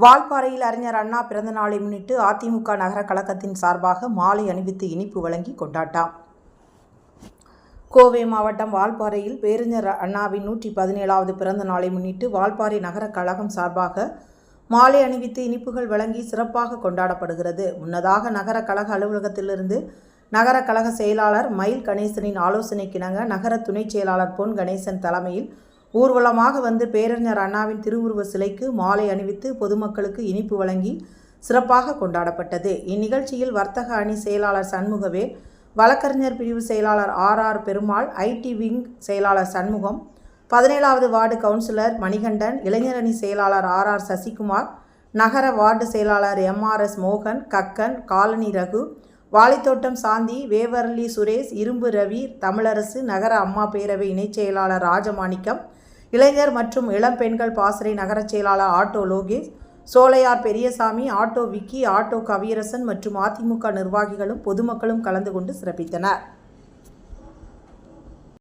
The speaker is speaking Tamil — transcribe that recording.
வால்பாறையில் அறிஞர் அண்ணா பிறந்த நாளை முன்னிட்டு அதிமுக நகர கழகத்தின் சார்பாக மாலை அணிவித்து இனிப்பு வழங்கி கொண்டாட்டம் கோவை மாவட்டம் வால்பாறையில் பேரறிஞர் அண்ணாவின் நூற்றி பதினேழாவது பிறந்த நாளை முன்னிட்டு வால்பாறை நகர கழகம் சார்பாக மாலை அணிவித்து இனிப்புகள் வழங்கி சிறப்பாக கொண்டாடப்படுகிறது. முன்னதாக நகர கழக அலுவலகத்திலிருந்து நகர கழக செயலாளர் மயில் கணேசனின் ஆலோசனைக்கிணங்க நகர துணைச் செயலாளர் பொன் கணேசன் தலைமையில் ஊர்வலமாக வந்து பேரறிஞர் அண்ணாவின் திருவுருவ சிலைக்கு மாலை அணிவித்து பொதுமக்களுக்கு இனிப்பு வழங்கி சிறப்பாக கொண்டாடப்பட்டது. இந்நிகழ்ச்சியில் வர்த்தக அணி செயலாளர் சண்முகவேல் வழக்கறிஞர் பிரிவு செயலாளர் R. R. Perumal IT wing செயலாளர் சண்முகம் பதினேழாவது வார்டு கவுன்சிலர் மணிகண்டன் இளைஞரணி செயலாளர் ஆர். ஆர். சசிகுமார் நகர வார்டு செயலாளர் எம்ஆர்எஸ் மோகன் கக்கன் காலனி ரகு வாழைத்தோட்டம் சாந்தி வேவர்லி சுரேஷ் இரும்பு ரவி தமிழரசு நகர அம்மா பேரவை இணைச் செயலாளர் ராஜமாணிக்கம் இளைஞர் மற்றும் இளம் பெண்கள் பாசறை நகரச் செயலாளர் auto Lokesh Solaiyar Periyasamy auto Vicky auto Kaviyarasan மற்றும் அதிமுக நிர்வாகிகளும் பொதுமக்களும் கலந்து கொண்டு சிறப்பித்தனர்.